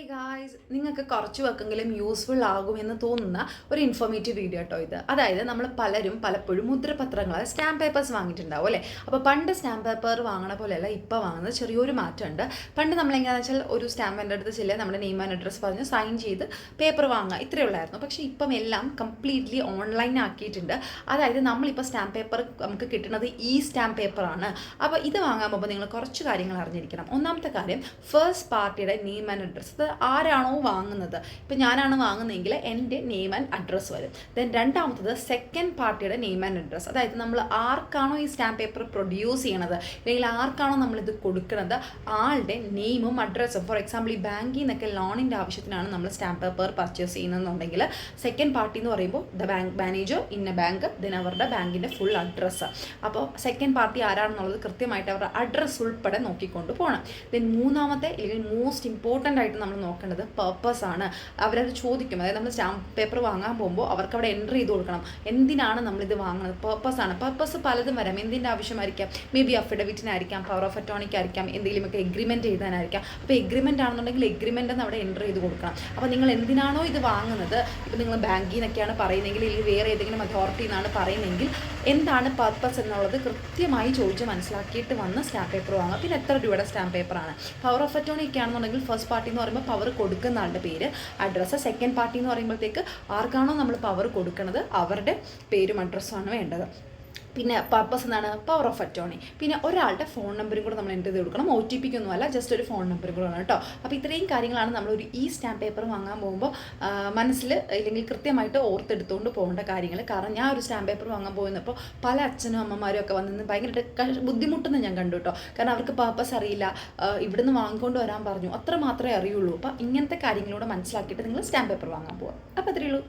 Hey guys നിങ്ങൾക്ക് കുറച്ച് വെക്കെങ്കിലും useful ആകുമെന്ന് തോന്നുന്ന ഒരു ഇൻഫോർമേറ്റീവ് വീഡിയോ കേട്ടോ ഇത്. അതായത് നമ്മൾ പലരും പലപ്പോഴും മുദ്രപത്രങ്ങൾ സ്റ്റാമ്പ് പേപ്പേഴ്സ് വാങ്ങിയിട്ടുണ്ടാവും അല്ലേ? അപ്പോൾ പണ്ട് സ്റ്റാമ്പ് പേപ്പർ വാങ്ങണ പോലെയല്ല ഇപ്പോൾ വാങ്ങുന്നത് ചെറിയൊരു മാറ്റമുണ്ട്. പണ്ട് നമ്മൾ എങ്ങനെയാണെന്ന് വെച്ചാൽ ഒരു സ്റ്റാമ്പ് സ്റ്റാമ്പിന്റെ അടുത്ത് ചെല്ലുക നമ്മുടെ നെയിം ആൻഡ് അഡ്രസ്സ് പറഞ്ഞ് സൈൻ ചെയ്ത് പേപ്പർ വാങ്ങുക ഇത്രയേ ഉള്ളായിരുന്നു. പക്ഷേ ഇപ്പം എല്ലാം കംപ്ലീറ്റ്ലി ഓൺലൈൻ ആക്കിയിട്ടുണ്ട്. അതായത് നമ്മളിപ്പോൾ സ്റ്റാമ്പ് പേപ്പർ നമുക്ക് കിട്ടുന്നത് ഈ സ്റ്റാമ്പ് പേപ്പറാണ് അപ്പോൾ ഇത് വാങ്ങാൻ പോകുമ്പോൾ നിങ്ങൾ കുറച്ച് കാര്യങ്ങൾ അറിഞ്ഞിരിക്കണം. ഒന്നാമത്തെ കാര്യം ഫസ്റ്റ് പാർട്ടിയുടെ നെയിം ആൻഡ് അഡ്രസ്സ് ആരാണോ വാങ്ങുന്നത്? ഇപ്പം ഞാനാണ് വാങ്ങുന്നതെങ്കിൽ എന്റെ നെയിം ആൻഡ് അഡ്രസ്സ് വരും. ദെൻ രണ്ടാമത്തത് സെക്കൻഡ് പാർട്ടിയുടെ നെയിം ആൻഡ് അഡ്രസ്സ് അതായത് നമ്മൾ ആർക്കാണോ ഈ സ്റ്റാമ്പ് പേപ്പർ പ്രൊഡ്യൂസ് ചെയ്യണത്? അല്ലെങ്കിൽ ആർക്കാണോ നമ്മളിത് കൊടുക്കുന്നത് ആളുടെ നെയിമും അഡ്രസ്സും ഫോർ എക്സാമ്പിൾ ഈ ബാങ്കിൽ നിന്നൊക്കെ ലോണിന്റെ ആവശ്യത്തിനാണ് നമ്മൾ സ്റ്റാമ്പ് പേപ്പർ പർച്ചേസ് ചെയ്യുന്നതെന്നുണ്ടെങ്കിൽ സെക്കൻഡ് പാർട്ടി എന്ന് പറയുമ്പോൾ ദ ബാങ്ക് മാനേജർ ഇന്ന ബാങ്ക് ദെൻ അവരുടെ ബാങ്കിന്റെ ഫുൾ അഡ്രസ്സ് അപ്പോൾ സെക്കൻഡ് പാർട്ടി ആരാണെന്നുള്ളത് കൃത്യമായിട്ട് അവരുടെ അഡ്രസ്സ് ഉൾപ്പെടെ നോക്കിക്കൊണ്ട് പോകണം. ദെൻ മൂന്നാമത്തെ അല്ലെങ്കിൽ മോസ്റ്റ് ഇമ്പോർട്ടന്റ് ആയിട്ട് നമ്മൾ നോക്കേണ്ടത് പർപ്പസ് ആണ്. അവരത് ചോദിക്കും. അതായത് നമ്മൾ സ്റ്റാമ്പ് പേപ്പർ വാങ്ങാൻ പോകുമ്പോൾ അവർക്ക് അവിടെ എന്റർ ചെയ്ത് കൊടുക്കണം. എന്തിനാണ് നമ്മളിത് വാങ്ങുന്നത്? പർപ്പസ് ആണ്. പർപ്പസ് പലതും വരാം. എന്തിന്റെ ആവശ്യമായിരിക്കാം? മേ ബി അഫിഡവിറ്റിനായിരിക്കാം പവർ ഓഫ് അറ്റോണിക് ആയിരിക്കാം എന്തെങ്കിലുമൊക്കെ എഗ്രിമെന്റ് എഴുതാനായിരിക്കാം. അപ്പോൾ എഗ്രിമെന്റ് ആണെന്നുണ്ടെങ്കിൽ എഗ്രിമെന്റ് എന്ന് അവിടെ എൻട്രി ചെയ്ത് കൊടുക്കണം. അപ്പോൾ നിങ്ങൾ എന്തിനാണോ ഇത് വാങ്ങുന്നത്? ഇപ്പോൾ നിങ്ങൾ ബാങ്കിൽ നിന്നൊക്കെയാണ് പറയുന്നതെങ്കിൽ അല്ലെങ്കിൽ വേറെ ഏതെങ്കിലും അതോറിറ്റി നിന്നാണ് പറയുന്നതെങ്കിൽ എന്താണ് പർപ്പസ് എന്നുള്ളത് കൃത്യമായി ചോദിച്ച് മനസ്സിലാക്കിയിട്ട് വന്ന് സ്റ്റാമ്പ് പേപ്പർ വാങ്ങുക. പിന്നെ എത്ര രൂപയുടെ സ്റ്റാമ്പ് പേപ്പറാണ് പവർ ഓഫ് അറ്റോണി ആണെന്നുണ്ടെങ്കിൽ ഫസ്റ്റ് പാർട്ടി എന്ന് പറയുമ്പോൾ പവർ കൊടുക്കുന്ന ആളുടെ പേര്. അഡ്രസ്സ് സെക്കൻഡ് പാർട്ടി എന്ന് പറയുമ്പോഴത്തേക്ക് ആർക്കാണോ നമ്മൾ പവർ കൊടുക്കുന്നത് അവരുടെ പേരും അഡ്രസ്സുമാണ് വേണ്ടത്. പിന്നെ പർപ്പസ് എന്താണ്? പവർ ഓഫ് അറ്റോണി പിന്നെ ഒരാളുടെ ഫോൺ നമ്പറും കൂടെ നമ്മൾ എന്റർ ചെയ്ത് കൊടുക്കണം. ഒ ടി പിക്ക് ഒന്നുമല്ല ജസ്റ്റ് ഒരു ഫോൺ നമ്പറും കൂടെ കേട്ടോ. അപ്പോൾ ഇത്രയും കാര്യങ്ങളാണ് നമ്മൾ ഒരു ഈ സ്റ്റാമ്പ് പേപ്പർ വാങ്ങാൻ പോകുമ്പോൾ മനസ്സിൽ ഇല്ലെങ്കിൽ കൃത്യമായിട്ട് ഓർത്തെടുത്തുകൊണ്ട് പോകേണ്ട കാര്യങ്ങൾ. കാരണം ഞാൻ ഒരു സ്റ്റാമ്പ് പേപ്പർ വാങ്ങാൻ പോകുന്നപ്പോൾ പല അച്ഛനും അമ്മമാരും ഒക്കെ വന്നിരുന്ന് ഭയങ്കരമായിട്ട് ബുദ്ധിമുട്ടുന്ന ഞാൻ കണ്ടു കേട്ടോ. കാരണം അവർക്ക് പർപ്പസ് അറിയില്ല. ഇവിടുന്ന് വാങ്ങിക്കൊണ്ട് വരാൻ പറഞ്ഞു. അത്ര മാത്രമേ അറിയുള്ളൂ. അപ്പോൾ ഇങ്ങനത്തെ കാര്യങ്ങളോട് മനസ്സിലാക്കിയിട്ട് നിങ്ങൾ സ്റ്റാമ്പ് പേപ്പർ വാങ്ങാൻ പോകാം അപ്പോൾ അത്രയേ ഉള്ളൂ.